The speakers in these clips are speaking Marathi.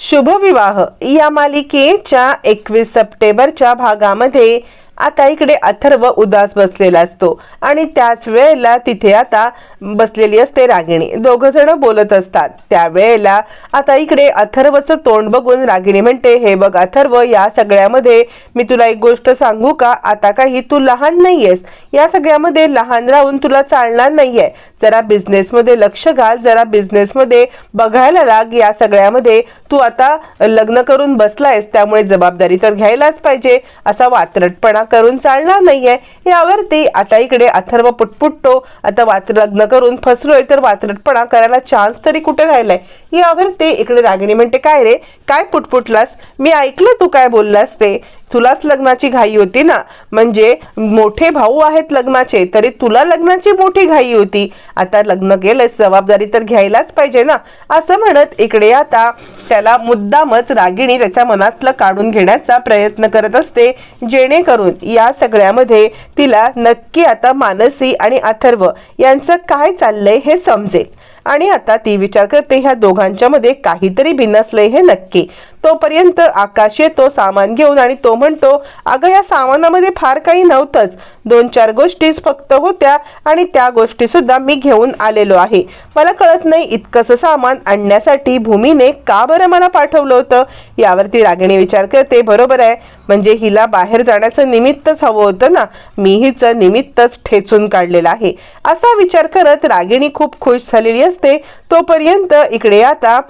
शुभविवाह. या मालिकेच्या एकवीस सप्टेंबरच्या भागामध्ये आता इकडे अथर्व उदास बसलेला असतो. आणि त्याच वेळेला तिथे आता बसलेली असते रागिणी. दोघ जण बोलत असतात. त्यावेळेला आता इकडे अथर्वचं तोंड बघून रागिणी म्हणते हे बघ अथर्व या सगळ्यामध्ये मी तुला एक गोष्ट सांगू का? आता काही तू लहान नाहीयेस. या सगळ्यामध्ये लहान राहून तुला चालणार नाहीये. जरा बिझनेसमध्ये लक्ष घाल. जरा बिझनेसमध्ये बघायला लाग. या सगळ्यामध्ये तू आता लग्न करून बसलायस. त्यामुळे जबाबदारी तर घ्यायलाच पाहिजे. असा वात्रटपणा करून चालणार नाहीये. यावरती आता इकडे अथर्व पुटपुटतो. आता वात्र लग्न करून फसलोय तर वात्रटपणा करायला चान्स तरी कुठे राहिलाय? यावरती इकडे रागिणी म्हणते काय रे? काय पुटपुटलास? मी ऐकलं तू काय बोललास ते? तुलाच लग्नाची घाई होती ना? म्हणजे मोठे भाऊ आहेत लग्नाचे तरी तुला लग्नाची मोठी घाई होती. आता लग्न केलंस जबाबदारी तर घ्यायलाच पाहिजे ना? असं म्हणत इकडे आता त्याला मुद्दामच रागिणी त्याच्या मनातलं काढून घेण्याचा प्रयत्न करत असते. जेणेकरून या सगळ्यामध्ये तिला नक्की आता मानसी आणि अथर्व यांचं काय चाललंय हे समजेल. आणि आता ती विचार करते ह्या दोघांच्या मध्ये काहीतरी बिनसलंय हे नक्की. तोपर्यंत आकाश येतो सामान घेऊन आणि तो म्हणतो अगं या सामानामध्ये फार काही नव्हतंच. दोन चार गोष्टीच फक्त होत्या आणि त्या गोष्टी सुद्धा मी घेऊन आलेलो आहे. मला कळत नाही इतकंसं सामान आणण्यासाठी भूमीने का बरं मला पाठवलं होतं? यावरती रागिणी विचार करते बरोबर आहे. म्हणजे हिला बाहेर जाण्याचं निमित्तच हवं होतं ना? मी हिचं निमित्तच ठेचून काढलेलं आहे. असा विचार करत रागिणी खूप खुश झालेली असते. तोपर्यंत इकडे आता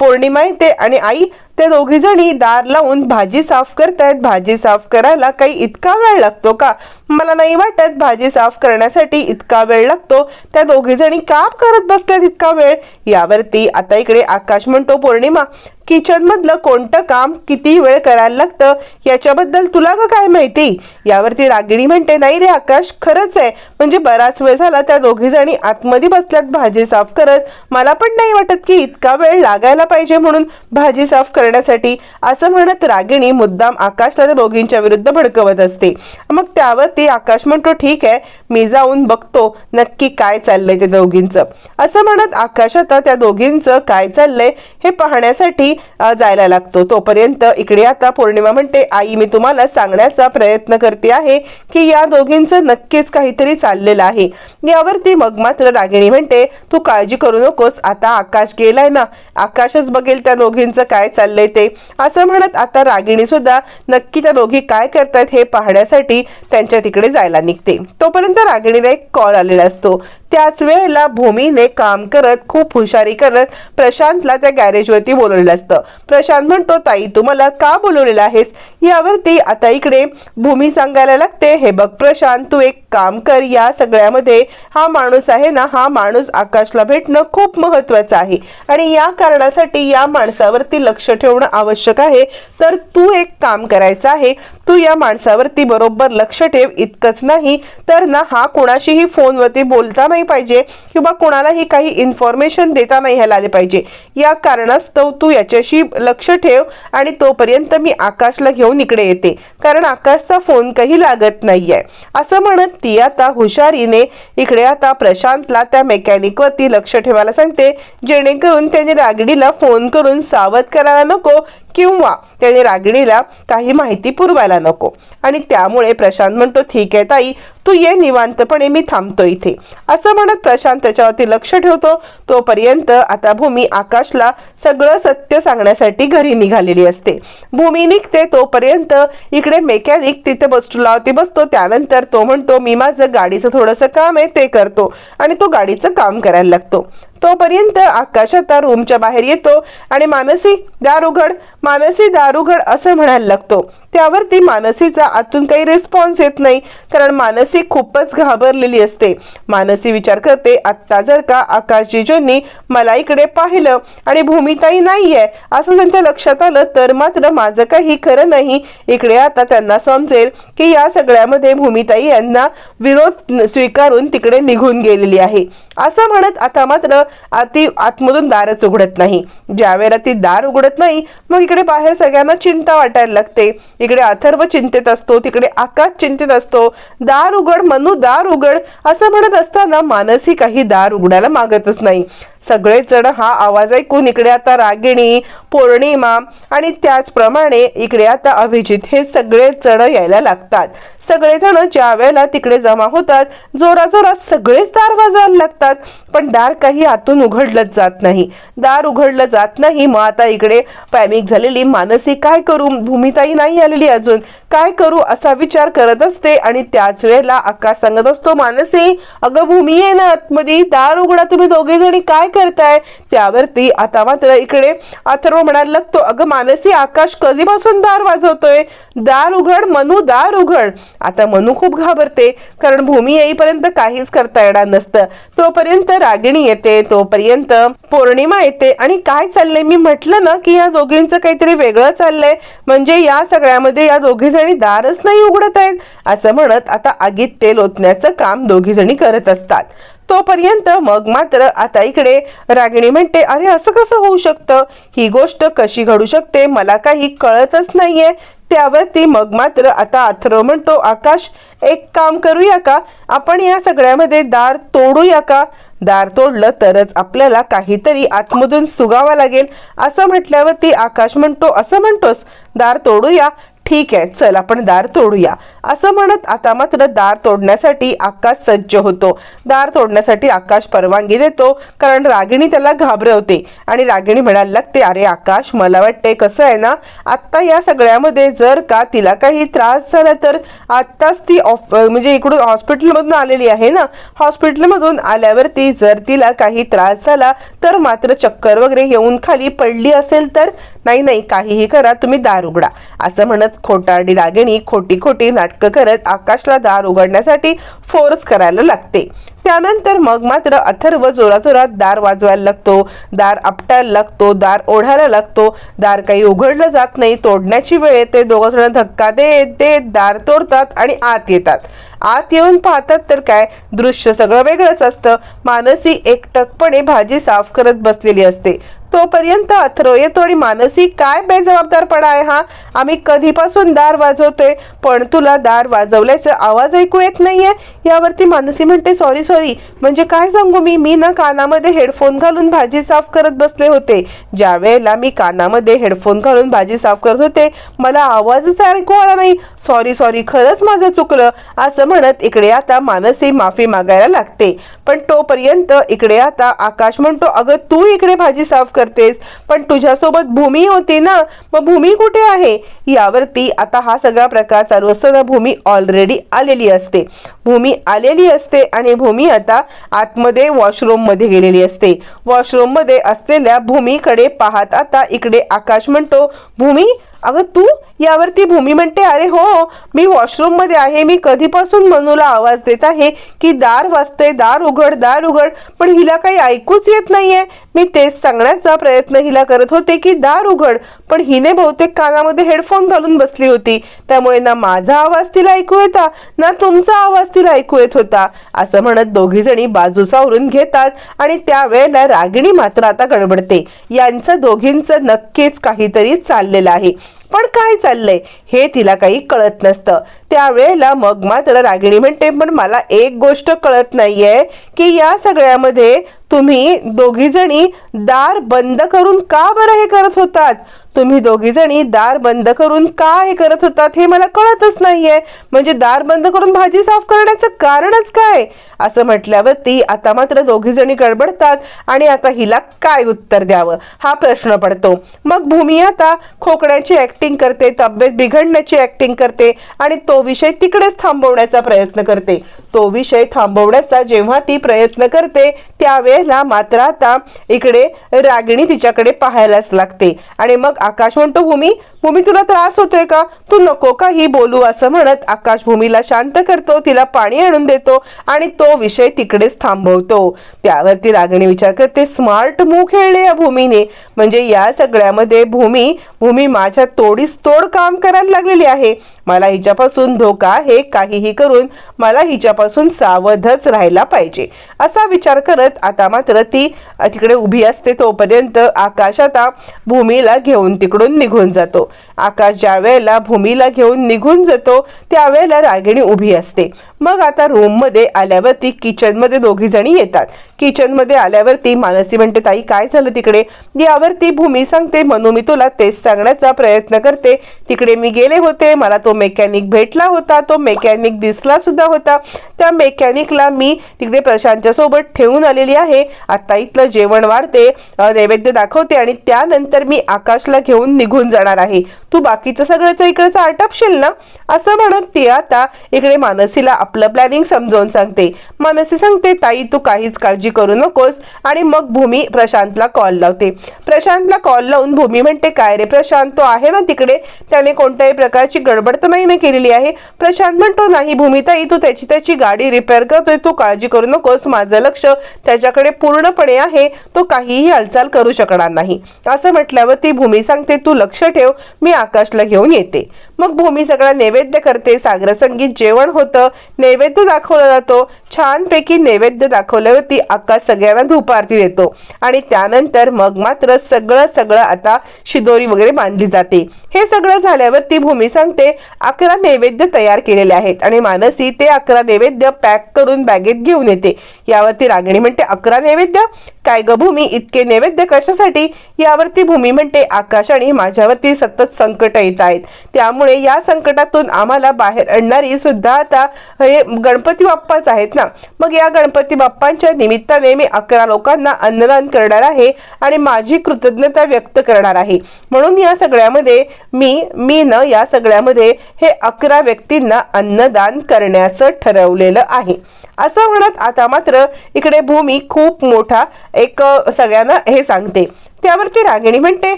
पौर्णिमा येते आणि आई त्या दोघी जणी दार लावून भाजी साफ करतायत. भाजी साफ करायला काही इतका वेळ लागतो का? मला नाही वाटत भाजी साफ करण्यासाठी इतका वेळ लागतो. त्या दोघी जणी का करत बसतात इतका वेळ. यावरती आता इकडे आकाश म्हणतो पौर्णिमा किचनमधलं कोणतं काम किती वेळ करायला लागतं याच्याबद्दल तुला का काय माहिती? यावरती रागिणी म्हणते नाही रे आकाश खरंच आहे. म्हणजे बराच वेळ झाला त्या दोघी जणी आतमध्ये बसल्यात भाजी साफ करत. मला पण नाही वाटत की इतका वेळ लागायला पाहिजे म्हणून भाजी साफ करण्यासाठी. असं म्हणत रागिणी मुद्दाम आकाशला त्या दोघींच्या विरुद्ध भडकवत असते. मग त्यावरती आकाश म्हणतो ठीक आहे मी जाऊन बघतो नक्की काय चाललंय त्या दोघींचं. असं म्हणत आकाश आता त्या दोघींचं काय चाललंय हे पाहण्यासाठी अं, जायला लागतो. तोपर्यंत इकडे आता पौर्णिमा म्हणते आई मी तुम्हाला सांगण्याचा प्रयत्न करते आहे की या दोघींचं नक्कीच काहीतरी चाललेलं आहे. यावरती मग मात्र रागिणी म्हणते तू काळजी करू नकोस आता आकाश गेलाय ना आकाशच बघेल त्या दोघींचं काय चाललंय ते. असं म्हणत आता रागिणी सुद्धा नक्की त्या दोघी काय करतात हे पाहण्यासाठी त्यांच्या तिकडे जायला निघते. तोपर्यंत रागिणीला एक कॉल आलेला असतो. त्याच वेळेला भूमीने काम करत खूप हुशारी करत प्रशांतला त्या गॅरेजवरती बोलवलेलं असतं. प्रशांत म्हणतो ताई तू मला का बोलवलेलं आहेस? यावरती आता इकडे भूमी सांगायला लागते हे बघ प्रशांत तू एक काम कर या सगळ्यामध्ये हा माणूस आहे ना हा माणूस आकाशला भेटणं खूप महत्वाचं आहे. आणि या कारणासाठी या माणसावरती लक्ष ठेवणं आवश्यक आहे. तर तू एक काम करायचं आहे तू या माणसावरती बरोबर लक्ष ठेव इतकंच नाही. तर ना हा कोणाशीही फोनवरती बोलता नाही पाहिजे किंवा कोणालाही काही इन्फॉर्मेशन देता नाही ह्याला आले पाहिजे. या कारणास्तव तू याच्याशी लक्ष ठेव आणि तोपर्यंत मी आकाशला घेऊन इकडे येते. कारण आकाशचा फोन काही लागत नाहीये. असं म्हणत ती आता हुशारीने इकडे आता प्रशांतला त्या मेकॅनिकवरती लक्ष ठेवायला सांगते जेणेकरून त्याने रागडीला फोन करून सावध करायला नको किंवा त्याने रागिणीला काही माहिती पुरवायला नको. आणि त्यामुळे प्रशांत म्हणतो ठीक आहे ताई तू ये निवांतपणे मी थांबतो इथे. असं म्हणत प्रशांत त्याच्यावरती लक्ष ठेवतो. तोपर्यंत आता भूमी आकाशला सगळं सत्य सांगण्यासाठी घरी निघालेली असते. भूमी निघते तोपर्यंत इकडे मेकॅनिक तिथे बसलावती बसतो. त्यानंतर तो म्हणतो मी माझं गाडीचं थोडंसं काम आहे ते करतो. आणि तो गाडीचं काम करायला लागतो. तोपर्यंत आकाश आता रूमच्या बाहेर येतो आणि मानसी दारुघड मानसी दारुघड असं म्हणायला लागतो. त्यावरती मानसीचा आतून काही रिस्पॉन्स येत नाही कारण मानसी खूपच घाबरलेली असते. मानसी विचार करते आत्ता जर का आकाशजीजूंनी मला इकडे पाहिलं आणि भूमिताई नाहीये असं त्यांच्या लक्षात आलं तर मात्र माझं काही खरं नाही. इकडे आता त्यांना समजेल की या सगळ्यामध्ये भूमिताई यांना विरोध स्वीकारून तिकडे निघून गेलेली आहे. असं म्हणत आता मात्र आती आतमधून दारच उघडत नाही. ज्या वेळेला ती दार उघडत नाही. मग इकडे बाहेर सगळ्यांना चिंता वाटायला लागते. इकडे अथर्व चिंतेत असतो तिकडे आकाश चिंतेत असतो. दार उघड मनू दार उघड असं म्हणत असताना मानसी काही दार उघडायला मागतच नाही. सगळेच जण हा आवाज ऐकून इकडे आता रागिणी पौर्णिमा आणि त्याचप्रमाणे इकडे आता अभिजित हे सगळेच जण यायला लागतात. सगळेजण ज्या वेळेला तिकडे जमा होतात जोरा जोरात सगळेच दार वाजायला लागतात. पण दार काही आतून उघडलंच जात नाही. दार उघडलं जात नाही मग आता इकडे पॅनिक झालेली मानसी काय करू? भूमिताई नाही आलेली अजून. काय करू असा विचार करत असते आणि त्याच वेळेला आकाश सांगत असतो मानसी अगं भूमी आहे ना आतमध्ये. दार उघडा तुम्ही दोघे जणी काय करताय. त्यावरती आता मात्र इकडे अथर्व म्हणायला लागतो अगं मानसी आकाश कधीपासून दार वाजवतोय? दार उघड मनू दार उघड. आता मनू खूप घाबरते कारण भूमी येईपर्यंत काहीच करता येणार नसतं. तोपर्यंत रागिणी येते तोपर्यंत पौर्णिमा येते. आणि काय चाललंय? मी म्हटलं ना की या दोघींचं काहीतरी वेगळं चाललंय. म्हणजे या सगळ्यामध्ये या दोघी जणी दारच नाही उघडत आहेत असं म्हणत आता आगीत तेल ओतण्याचं काम दोघी जणी करत असतात. तोपर्यंत मग मात्र आता इकडे रागिणी म्हणते अरे असं कसं होऊ शकतं? ही गोष्ट कशी घडू शकते? मला काही कळतच नाहीये. त्यावरती मग मात्र आता अथर्व म्हणतो आकाश एक काम करूया का? आपण या सगळ्यामध्ये दार तोडूया का? दार तोडलं तरच आपल्याला काहीतरी आतमधून सुगावा लागेल. असं म्हटल्यावरती आकाश म्हणतो असं म्हणतोस? दार तोडूया? ठीक आहे चल आपण दार तोडूया. असं म्हणत आता मात्र दार तोडण्यासाठी आकाश सज्ज होतो. दार तोडण्यासाठी आकाश परवानगी देतो कारण रागिणी त्याला घाबरवते. आणि रागिणी म्हणायला लागते अरे आकाश मला वाटते कसं आहे ना आत्ता या सगळ्यामध्ये जर का तिला काही त्रास झाला तर आत्ताच ती ऑफ म्हणजे इकडून हॉस्पिटलमधून आलेली आहे ना हॉस्पिटलमधून आल्यावरती जर तिला काही त्रास झाला तर मात्र चक्कर वगैरे येऊन खाली पडली असेल तर नाही नाही काहीही करा तुम्ही दार उघडा. असं म्हणत खोटारडी रागिणी खोटी खोटी नाटकं करत आकाशला दार उघडण्यासाठी फोर्स करायला लागते. त्यानंतर मग मात्र अथर्व जोराजोरात दार वाजवायला लागतो. दार आपटायला लागतो दार ओढायला लागतो. दार काही उघडलं जात नाही. तोडण्याची वेळ येते. दोघं जण धक्का देत देत दार तोडतात आणि आत येतात. आत येऊन पाहतात तर काय? दृश्य सगळं वेगळंच असतं. मानसी एकटकपणे भाजी साफ करत बसलेली असते. तोपर्यंत अथरो येतो आणि मानसी काय बेजबाबदारपणा आहे हा? आम्ही कधीपासून दार वाजवतोय पण तुला दार वाजवल्याचा आवाज ऐकू येत नाहीये? यावरती मानसी म्हणते सॉरी सॉरी म्हणजे काय सांगू मी? मी ना कानामध्ये हेडफोन घालून भाजी साफ करत बसले होते. ज्या वेळेला मी कानामध्ये हेडफोन घालून भाजी साफ करत होते मला आवाजच ऐकू आला नाही. सॉरी सॉरी खरंच माझं चुकलं. असं म्हणत इकडे आता मानसी माफी मागायला लागते. पण तोपर्यंत इकडे आता आकाश म्हणतो अगं तू इकडे भाजी साफ कर. करतेस. पण तुझ्यासोबत भूमी होती ना मग भूमी कुठे आहे? यावरती आता हा सगळा प्रकार चालू असताना भूमी ऑलरेडी आलेली असते. भूमी आलेली असते आणि भूमी आता आतमध्ये वॉशरूममध्ये गेलेली असते. वॉशरूममध्ये असलेल्या भूमीकडे पाहत आता इकडे आकाश म्हणतो भूमी अगं तू यावरती भूमी म्हणते अरे हो मी वॉशरूममध्ये आहे. मी कधीपासून मनूला आवाज देत आहे की दार वाजते दार उघड दार उघड. पण हिला काही ऐकूच येत नाहीये. मी तेच सांगण्याचा प्रयत्न हिला करत होते की दार उघड. पण हिने बहुतेक कानामध्ये हेडफोन घालून बसली होती. त्यामुळे ना माझा आवाज तिला ऐकू येता ना तुमचा आवाज तिला ऐकू येत होता. असं म्हणत दोघी जणी बाजू सावरून घेतात आणि त्यावेळेला रागिणी मात्र आता गडबडते. यांचं दोघींचं नक्कीच काहीतरी चाललेलं आहे. पण काय चाललंय? हे तिला काही कळत नसतं. त्यावेळेला मग मात्र रागिणी म्हणते पण मला एक गोष्ट कळत नाहीये की या सगळ्यामध्ये तुम्ही दोघी जणी दार बंद करून का बरं हे करत होतात? तुम्ही दोघी जणी दार बंद करून का हे करत होतात हे मला कळतच नाहीये. म्हणजे दार बंद करून भाजी साफ करण्याचं कारणच काय? असं म्हटल्यावरती आता मात्र दोघी जणी गडबडतात आणि आता हिला काय उत्तर द्यावं? हा प्रश्न पडतो. मग भूमी आता खोकण्याची ऍक्टिंग करते तब्येत बिघड बिघडण्याची ऍक्टिंग करते आणि तो विषय तिकडेच थांबवण्याचा प्रयत्न करते. तो विषय थांबवण्याचा जेव्हा ती प्रयत्न करते त्यावेळेला मात्र आता इकडे रागिणी तिच्याकडे पाहायलाच लागते. आणि मग आकाश म्हणतो भूमी भूमी तुला त्रास होतोय का? तू नको का ही बोलू असं म्हणत आकाश भूमीला शांत करतो तिला पाणी आणून देतो आणि तो विषय तिकडेच थांबवतो. त्यावरती रागिणी विचार करते स्मार्ट मूव खेळले या भूमीने. म्हणजे या सगळ्यामध्ये भूमी भूमी माझ्या तोडीस तोड काम करायला लागलेली आहे. मला हिच्यापासून धोका हे काहीही करून मला हिच्यापासून सावधच राहायला पाहिजे. असा विचार करत आता मात्र ती तिकडे उभी असते तोपर्यंत आकाश आता भूमीला घेऊन तिकडून निघून जातो. आकाश ज्या वेळेला भूमीला घेऊन निघून जातो त्यावेळेला रागिणी उभी असते. मग आता रूममध्ये आल्यावरती किचनमध्ये दोघी जणी येतात. किचनमध्ये आल्यावरती मानसी म्हणते ताई काय झालं तिकडे? यावरती भूमी सांगते म्हणून मी तुला तेच सांगण्याचा प्रयत्न करते. तिकडे मी गेले होते मला तो मेकॅनिक भेटला होता तो मेकॅनिक दिसला सुद्धा होता. त्या मेकॅनिकला मी तिकडे प्रशांतच्या सोबत ठेवून आलेली आहे. आता इथलं जेवण वाढते नैवेद्य दाखवते आणि त्यानंतर मी आकाशला घेऊन निघून जाणार आहे. तू बाकीचं सगळ्याचं इकडचं आटपशील ना? असं म्हणत ती आता इकडे मानसीला आपलं प्लॅनिंग समजावून सांगते. मानसी सांगते ताई तू काहीच काळजी करू नकोस. आणि मग भूमी प्रशांतला कॉल लावते. प्रशांतला कॉल लावून भूमी म्हणते काय रे प्रशांत तो आहे ना तिकडे? त्याने कोणत्याही प्रकारची गडबड तर नाही केलेली आहे. प्रशांत म्हणतो नाही भूमिताई तू त्याची त्याची गाडी रिपेअर करतोय तू काळजी करू नकोस. माझं लक्ष त्याच्याकडे पूर्णपणे आहे. तो काहीही हालचाल करू शकणार नाही. असं म्हटल्यावर ती भूमी सांगते तू लक्ष ठेव मी आकाशला घेऊन येते. मग भूमी सगळा नैवेद्य करते. सागर संगीत जेवण होतं. नैवेद्य दाखवला जातो. छानपैकी नैवेद्य दाखवल्यावरती आकाश सगळ्यांना धूपारती देतो. आणि त्यानंतर मग मात्र सगळं सगळं आता शिदोरी वगैरे बांधली जाते. हे सगळं झाल्यावर ती भूमी सांगते अकरा नैवेद्य तयार केलेले आहेत आणि मानसी ते अकरा नैवेद्य पॅक करून बॅगेत घेऊन येते. यावरती रागिणी म्हणते अकरा नैवेद्य? काय ग भूमी? इतके नैवेद्य कशासाठी? यावरती भूमी म्हणते आकाश आणि माझ्यावरती सतत संकट येत आहेत. त्यामुळे या संकटातून आम्हाला बाहेर आणणारी सुद्धा आता हे गणपती बाप्पाच आहेत ना. मग या गणपती बाप्पांच्या निमित्ताने मी अकरा लोकांना अन्नदान करणार आहे आणि माझी कृतज्ञता व्यक्त करणार आहे. म्हणून या सगळ्यामध्ये मी मी न या सगळ्यामध्ये हे अकरा व्यक्तींना अन्नदान करण्याचं ठरवलेलं आहे. असं म्हणत आता मात्र इकडे भूमी खूप मोठा एक सगळ्यांना हे सांगते. त्यावरती रागिणी म्हणते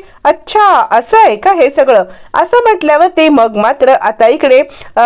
अच्छा असं आहे का हे सगळं? असं म्हटल्यावर ते मग मात्र आता इकडे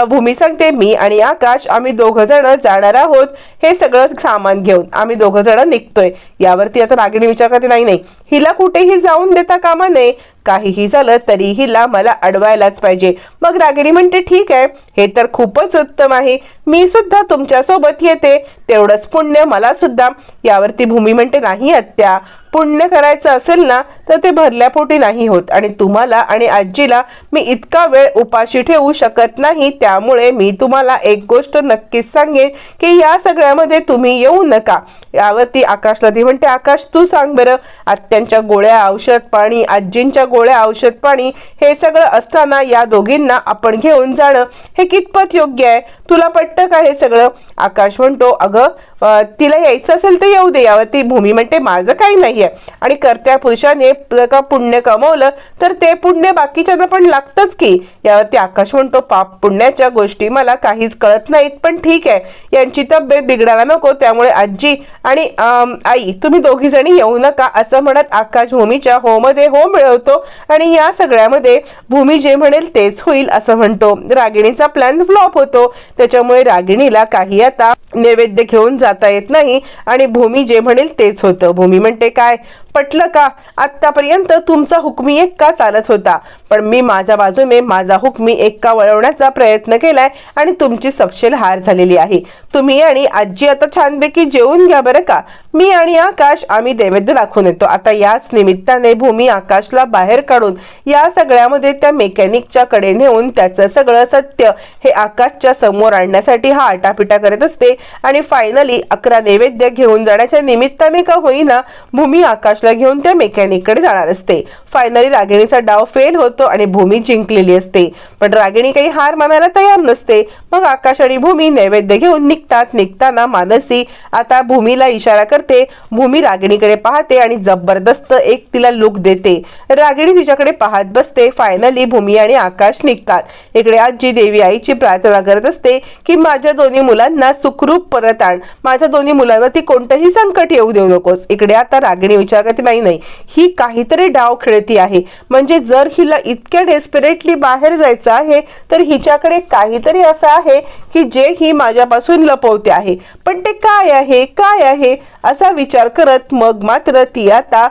भूमी सांगते मी आणि आकाश आम्ही दोघ जण जाणार आहोत. हे सगळं सामान घेऊन आम्ही दोघ जण निघतोय. यावरती आता रागिणी विचार करते नाही नाही. हिला कुठेही जाऊन देता कामा नये. काहीही झालं तरी हिला मला अडवायलाच पाहिजे. मग रागिणी म्हणते ठीक आहे हे तर खूपच उत्तम आहे. मी सुद्धा तुमच्यासोबत येते. तेवढंच पुण्य मला सुद्धा यावरती भूमी म्हणते नाही आत्या. पुण्य करायचं असेल ना तर ते भरल्यापोटी नाही होत. आणि तुम्हाला आणि आजीला मी इतका वेळ उपाशी ठेवू शकत नाही त्यामुळे मी तुम्हाला एक गोष्ट नक्कीच सांगेन की या सगळ्यामध्ये तुम्ही येऊ नका. यावरती आकाशला ती म्हणते आकाश तू सांग बरं. आत्यांच्या गोळ्या औषध पाणी आजींच्या गोळ्या औषध पाणी हे सगळं असताना या दोघींना आपण घेऊन जाणं हे कितपत योग्य आहे? तुला पटतं का हे सगळं? आकाश म्हणतो अगं तिला यायचं असेल तर येऊ दे. यावरती भूमी म्हणते माझं काही नाही. नाहीये. आणि करत्या पुरुषाने जर का पुण्य कमवलं तर ते पुण्य बाकीच्यांना पण लागतंच की. यावरती आकाश म्हणतो पाप पुण्याच्या गोष्टी मला काहीच कळत नाहीत पण ठीक आहे. यांची तब्येत बिघडायला नको त्यामुळे आजी आणि आई तुम्ही दोघी जणी येऊ नका असं म्हणत आकाश भूमीच्या हो मध्ये हो मिळवतो आणि या सगळ्यामध्ये भूमी जे म्हणेल तेच होईल असं म्हणतो. रागिणीचा प्लॅन फ्लॉप होतो. त्याच्यामुळे रागिणीला काही आता नैवेद्य घेऊन जाता येत नाही आणि भूमी जे म्हणेल तेच होतं. भूमी म्हणते काय? पटलं का? आतापर्यंत तुमचा हुकमी एक का चालत होता? पण मी माझ्या बाजूने माझा हुक मी एक्का वळवण्याचा प्रयत्न केलाय आणि तुमची सपशेल हार झालेली आहे. तुम्ही आणि आजी आता छानपैकी जेवून घ्या बरं का? मी आणि आकाश आम्ही नैवेद्य दाखवून येतो. आता याच निमित्ताने भूमी आकाशला बाहेर काढून या सगळ्यामध्ये त्या मेकॅनिकच्या कडे नेऊन त्याचं सगळं सत्य हे आकाशच्या समोर आणण्यासाठी हा आटापिटा करत असते. आणि फायनली अकरा नैवेद्य घेऊन जाण्याच्या निमित्ताने का होईना भूमी आकाशला घेऊन त्या मेकॅनिककडे जाणार असते. फायनली रागिणीचा डाव फेल होत आणि भूमी जिंकलेली असते. पण रागिणी काही हार मानायला तयार नसते. मग आकाश आणि भूमी नैवेद्य घेऊन निघतात. निघताना मानसी आता भूमीला इशारा करते. भूमी रागिणीकडे पाहते आणि जबरदस्त एक तिला लुक देते. रागिणी तिच्याकडे पाहत बसते. फायनली भूमी आणि आकाश निघतात. इकडे आजी देवी आईची प्रार्थना करत असते की माझ्या दोन्ही मुलांना सुखरूप परत आण. माझ्या दोन्ही मुलांना ती कोणतंही संकट येऊ देऊ नकोस. इकडे आता रागिणी विचार करते नाही नाही. ही काहीतरी डाव खेळती आहे. म्हणजे जर हिला इतक्या डेस्परेटली बाहेर जायचं आहे तर हिच्याकडे काहीतरी असं आहे की जे ही माझ्यापासून लपवते आहे. पण ते काय आहे? काय आहे? असा विचार करत मग मात्र ती आता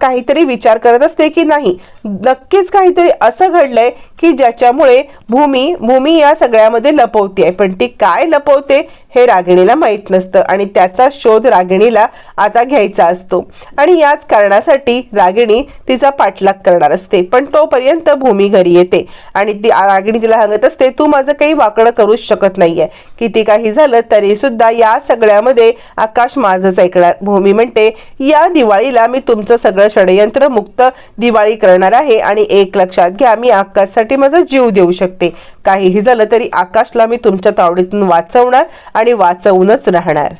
काहीतरी विचार करत असते की नाही. नक्कीच काहीतरी असं घडलंय की ज्याच्यामुळे भूमी भूमी या सगळ्यामध्ये लपवते आहे पण ती काय लपवते हे रागिणीला माहीत नसतं आणि त्याचा शोध रागिणीला आता घ्यायचा असतो. आणि याच कारणासाठी रागिणी तिचा पाठलाग करणार असते. पण तोपर्यंत भूमी घरी येते आणि ती रागिणी तिला सांगत असते तू माझं काही वाकडं करूच शकत नाहीये. किती काही झालं तरी सुद्धा या सगळ्यामध्ये आकाश माझंच ऐकणार. भूमी म्हणते या दिवाळीला मी तुमचं सगळं षडयंत्र मुक्त दिवाळी करणार आहे आणि एक लक्षात घ्या मी आकाशसाठी माझा जीव देऊ शकते. काहीही झालं तरी आकाशला मी तुमच्या तावडीतून वाचवणार आणि वाचवूनच राहणार.